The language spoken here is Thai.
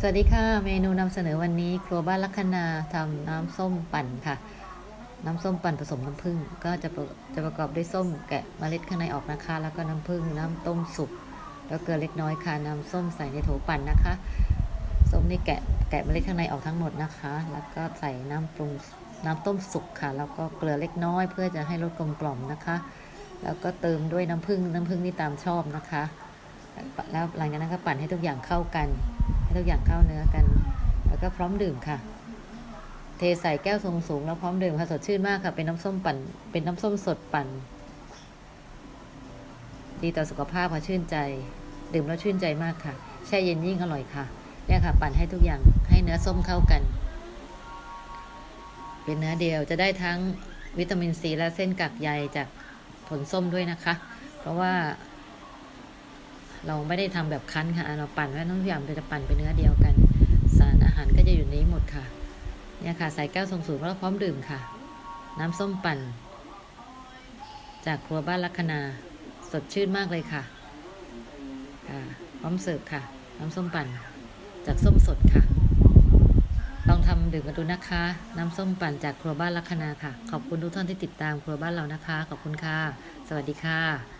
สวัสดีค่ะ เมนูนำเสนอวันนี้ ครัวบ้านลัคนาทำน้ำส้มปั่นค่ะ น้ำส้มปั่นผสมน้ำผึ้งก็จะจะประกอบด้วยส้มแกะเมล็ดข้างในออกนะคะ แล้วก็น้ำผึ้งน้ำต้มสุกแล้วเกลือเล็กน้อยค่ะน้ำส้มใส่ในโถปั่นนะคะส้มนี่แกะแกะเมล็ดข้างในออกทั้งหมดนะคะ แล้วก็ใส่น้ำปรุงน้ำต้มสุกค่ะ แล้วก็เกลือเล็กน้อยเพื่อจะให้รสกลมกล่อมนะคะ แล้วก็เติมด้วยน้ำผึ้งน้ำผึ้งนี่ตามชอบนะคะ แล้วหลังจากนั้นก็ปั่นให้ทุกอย่างเข้ากัน ให้ทุกอย่างเข้าเนื้อกัน แล้วก็พร้อมดื่มค่ะ เทใส่แก้วทรงสูงแล้วพร้อมดื่มค่ะสดชื่นมากค่ะ เป็นน้ำส้มปั่น เป็นน้ำส้มสดปั่น ดีต่อสุขภาพค่ะชื่นใจ ดื่มแล้วชื่นใจมากค่ะ แช่เย็นยิ่งอร่อยค่ะ เนี่ยค่ะ ปั่นให้ทุกอย่างให้เนื้อส้มเข้ากัน เป็นเนื้อเดียวจะได้ทั้งวิตามินซีและเส้นกากใยจากผลส้มด้วยนะคะ เพราะว่า เราไม่ได้ทำแบบคั้นค่ะ เราปั่นไว้ทุกอย่างจะปั่นเป็นเนื้อเดียวกัน สารอาหารก็จะอยู่ในนี้หมดค่ะ เนี่ยค่ะ ใส่แก้วทรงสูงแล้วพร้อมดื่มค่ะ น้ำส้มปั่น จากครัวบ้านลัคนา สดชื่นมากเลยค่ะ ค่ะ พร้อมเสิร์ฟค่ะ น้ำส้มปั่น จากส้มสดค่ะ ลองทำดื่มกันดูนะคะ น้ำส้มปั่นจากครัวบ้านลัคนาค่ะ ขอบคุณทุกท่านที่ติดตามครัวบ้านเรานะคะ ขอบคุณค่ะ สวัสดีค่ะ